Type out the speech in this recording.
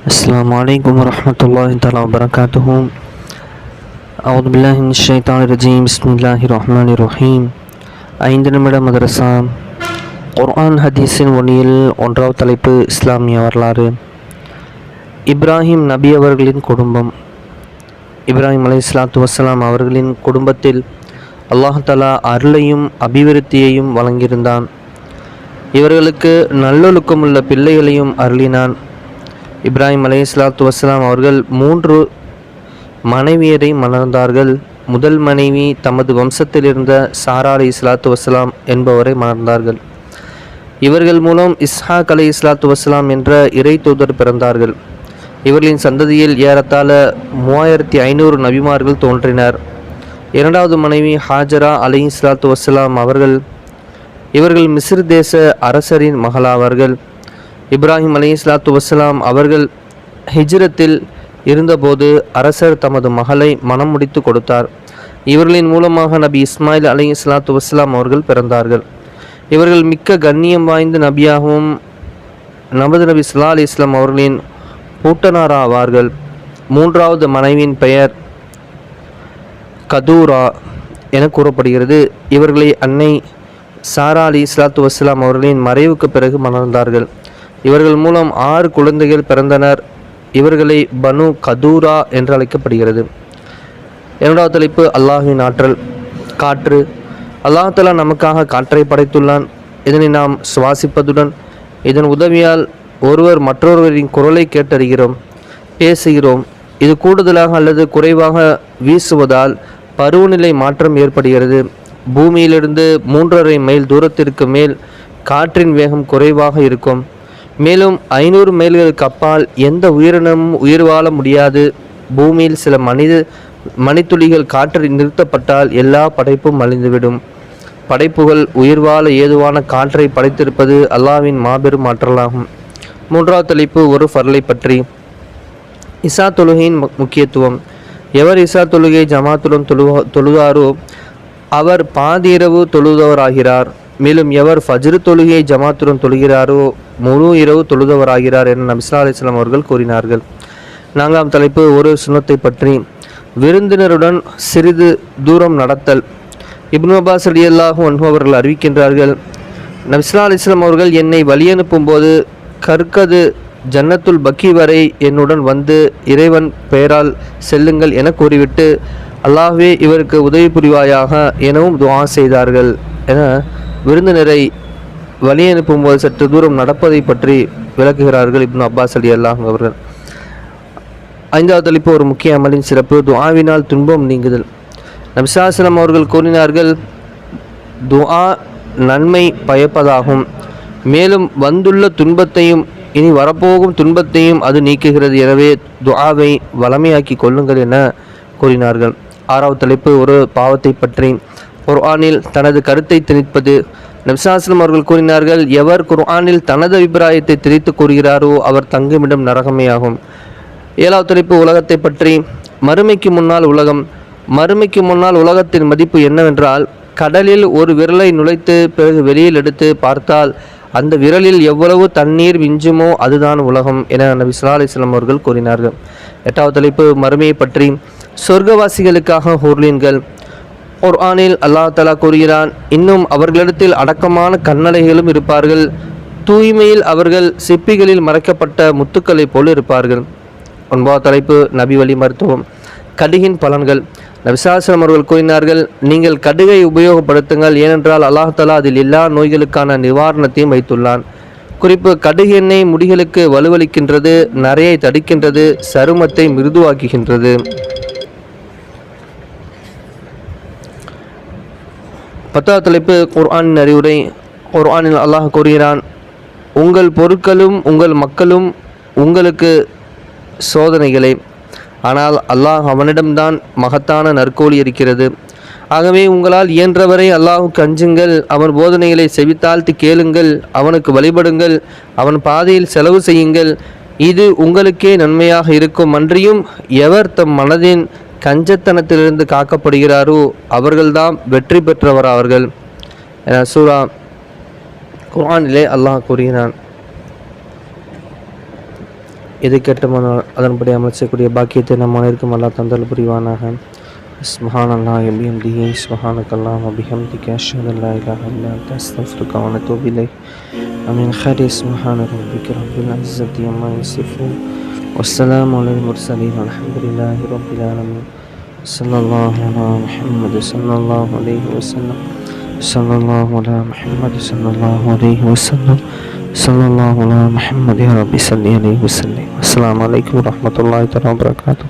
السلام عليكم ورحمة الله تعالى وبركاته أعوذ بالله من الشيطان الرجيم بسم الله الرحمن الرحيم ஐந்து நிமிட மதரசா குர்ஆன் ஹதீஸின் ஒளியில் ஒன்றாவது தலைப்பு இஸ்லாமிய வரலாறு இப்ராஹிம் நபி அவர்களின் குடும்பம் இப்ராஹிம் அலை இஸ்லாத்து வசலாம் அவர்களின் குடும்பத்தில் அல்லாஹாலா அருளையும் அபிவிருத்தியையும் வழங்கியிருந்தான் இவர்களுக்கு நல்லொழுக்கமுள்ள பிள்ளைகளையும் அருளினான் இப்ராஹிம் அலை இஸ்லாத்து வசலாம் அவர்கள் மூன்று மனைவியரை மணர்ந்தார்கள் முதல் மனைவி தமது வம்சத்தில் இருந்த சாரா அலி இஸ்லாத்து வசலாம் என்பவரை மணர்ந்தார்கள் இவர்கள் மூலம் இஸ்ஹாக் அலை இஸ்லாத்து வசலாம் என்ற இறை தூதர் பிறந்தார்கள். இவர்களின் சந்ததியில் ஏறத்தாழ மூவாயிரத்தி ஐநூறு நபிமார்கள் தோன்றினர். இரண்டாவது மனைவி ஹாஜரா அலை இஸ்லாத்து வசலாம் அவர்கள் இவர்கள் மிஸ்ர் தேச அரசரின் மகளாவார்கள். இப்ராஹிம் அலி இஸ்லாத்து வசலாம் அவர்கள் ஹிஜ்ரத்தில் இருந்தபோது அரசர் தமது மகளை மனம் முடித்து கொடுத்தார். இவர்களின் மூலமாக நபி இஸ்மாயில் அலி இஸ்லாத்து வசலாம் அவர்கள் பிறந்தார்கள். இவர்கள் மிக்க கண்ணியம் வாய்ந்த நபியாகவும் நமது நபி சுல்லா அலி இஸ்லாம் அவர்களின் பூட்டனாராவார்கள். மூன்றாவது மனைவியின் பெயர் கதூரா என கூறப்படுகிறது. இவர்களை அன்னை சாரா அலி இஸ்லாத்து வஸ்லாம் அவர்களின் மறைவுக்கு பிறகு மணர்ந்தார்கள் இவர்கள் மூலம் ஆறு குழந்தைகள் பிறந்தனர். இவர்களை பனு கதூரா என்று அழைக்கப்படுகிறது. இரண்டாவது தலைப்பு அல்லாஹின் ஆற்றல். காற்று. அல்லாஹாலா நமக்காக காற்றை படைத்துள்ளான். இதனை நாம் சுவாசிப்பதுடன் இதன் உதவியால் ஒருவர் மற்றொருவரின் குரலை கேட்டறிகிறோம் பேசுகிறோம். இது கூடுதலாக அல்லது குறைவாக வீசுவதால் பருவநிலை மாற்றம் ஏற்படுகிறது. பூமியிலிருந்து மூன்றரை மைல் தூரத்திற்கு மேல் காற்றின் வேகம் குறைவாக இருக்கும். மேலும் ஐநூறு மைல்களுக்கு அப்பால் எந்த உயிரினமும் உயிர் வாழ முடியாது. பூமியில் சில மனித மணித்துளிகள் காற்றில் நிறுத்தப்பட்டால் எல்லா படைப்பும் அழிந்துவிடும். படைப்புகள் உயிர் வாழ ஏதுவான காற்றை படைத்திருப்பது அல்லாவின் மாபெரும் ஆற்றலாகும். மூன்றாவது தலைப்பு ஒரு ஃபர்லை பற்றி. இசா தொழுகையின் முக்கியத்துவம். எவர் இசா தொழுகை ஜமாத்துடன் தொழு தொழுதாரோ அவர் பாதிரவு தொழுதவராகிறார். மேலும் எவர் ஃபஜ்ரு தொழுகையை ஜமாத்துடன் தொழுகிறாரோ முழு இரவு தொழுதவராகிறார் என நபிசா அலிஸ்லாம் அவர்கள் கூறினார்கள். நான்காம் தலைப்பு ஒரு சுனத்தை பற்றி. விருந்தினருடன் சிறிது தூரம் நடத்தல். இப்னு அப்பாஸ் அலியல்லாஹு அன்பு அவர்கள் அறிவிக்கின்றார்கள் நபிஸ்லா அலிஸ்லாம் அவர்கள் என்னை வழியனுப்பும் போது கற்கது ஜன்னத்துல் பக்கி வரை என்னுடன் வந்து இறைவன் பெயரால் செல்லுங்கள் என கூறிவிட்டு அல்லாஹ்வே இவருக்கு உதவி புரிவாயாக எனவும் துவா செய்தார்கள் என விருந்தினரை வழி அனுப்பும்போது சற்று தூரம் நடப்பதை பற்றி விளக்குகிறார்கள் இப்னு அப்பாஸ் அலி அல்லாஹ் அவர்கள். ஐந்தாவது தலைப்பு ஒரு முக்கிய அமலின் சிறப்பு துஆவினால் துன்பம் நீங்குதல். நபிசாசனம் அவர்கள் கூறினார்கள் துஆ நன்மை பயப்பதாகும். மேலும் வந்துள்ள துன்பத்தையும் இனி வரப்போகும் துன்பத்தையும் அது நீக்குகிறது. எனவே துஆவை வளமையாக்கி கொள்ளுங்கள் என கூறினார்கள். ஆறாவது தலைப்பு ஒரு பாவத்தை பற்றி. குர்ஆனில் தனது கருத்தை திணிப்பது. நபிசாஸ்லம் அவர்கள் கூறினார்கள் எவர் குர்ஆனில் தனது அபிப்பிராயத்தை திரித்து கூறுகிறாரோ அவர் தங்குமிடம் நரகமே ஆகும் ஏழாவது தலைப்பு உலகத்தை பற்றி. மறுமைக்கு முன்னால் உலகம். மறுமைக்கு முன்னால் உலகத்தின் மதிப்பு என்னவென்றால் கடலில் ஒரு விரலை நுழைத்து பிறகு வெளியில் எடுத்து பார்த்தால் அந்த விரலில் எவ்வளவு தண்ணீர் விஞ்சுமோ அதுதான் உலகம் என நபி ஸல்லல்லாஹு அலைஹி அவர்கள் கூறினார்கள். எட்டாவது தலைப்பு மறுமையை பற்றி. சொர்க்கவாசிகளுக்காக ஹூர்லீன்கள். குர்ஆனில் அல்லாஹ் தலா கூறுகிறான் இன்னும் அவர்களிடத்தில் அடக்கமான கண்ணலைகளும் இருப்பார்கள். தூய்மையில் அவர்கள் சிப்பிகளில் மறைக்கப்பட்ட முத்துக்களைப் போல இருப்பார்கள். ஒன்பதாவது தலைப்பு நபி வழி மருத்துவம். கடுகின் பலன்கள். நபிசாசனம் அவர்கள் கூறினார்கள் நீங்கள் கடுகை உபயோகப்படுத்துங்கள் ஏனென்றால் அல்லாஹ் அதில் எல்லா நோய்களுக்கான நிவாரணத்தையும் வைத்துள்ளான். குறிப்பு கடுகு எண்ணெய் முடிகளுக்கு வலுவளிக்கின்றது நரையை தடுக்கின்றது சருமத்தை மிருதுவாக்குகின்றது. பத்தாவது தலைப்பு குர்ஆனின் அறிவுரை. குர்ஆனில் அல்லாஹ் கூறுகிறான் உங்கள் பொருட்களும் உங்கள் மக்களும் உங்களுக்கு சோதனைகளே. ஆனால் அல்லாஹ் அவனிடம்தான் மகத்தான நற்கோழி இருக்கிறது. ஆகவே உங்களால் இயன்றவரை அல்லாஹுக்கு அஞ்சுங்கள் அவன் போதனைகளை செவித்தாழ்த்தி கேளுங்கள் அவனுக்கு வழிபடுங்கள் அவன் பாதையில் செலவு செய்யுங்கள். இது உங்களுக்கே நன்மையாக இருக்கும் அன்றியும் எவர் தம் மனதின் கஞ்சத்தனத்திலிருந்து காக்கப்படுகிறாரோ அவர்கள்தான் வெற்றி பெற்றவர் அவர்கள். என சூரா குரானிலே அல்லாஹ் கூறுகிறான். எது கேட்டமான அதன்படி அமைச்சக்கூடிய பாக்கியத்தை நம் இருக்கும் அல்லா தந்தல் புரிவானாக. சுஹான் அல்லா எம்பிஎம்டி சுஹானுக்கல்லாம் அபிஹம்தி கேஷதுல்லா இல்லா இல்லா தஸ்தஃபுக்கான தோபிலை அமீன். ஹரி சுஹான ரபிக் ரபுல் அஸ்ஸத்தி அம்மா யூசிஃபு والسلام على المرسلين والحمد لله رب العالمين. صلى الله على محمد صلى الله عليه وسلم. صلى الله على محمد صلى الله عليه وسلم. صلى الله على محمد يا رب صل عليه وسلم. السلام عليكم ورحمة الله تعالى وبركاته.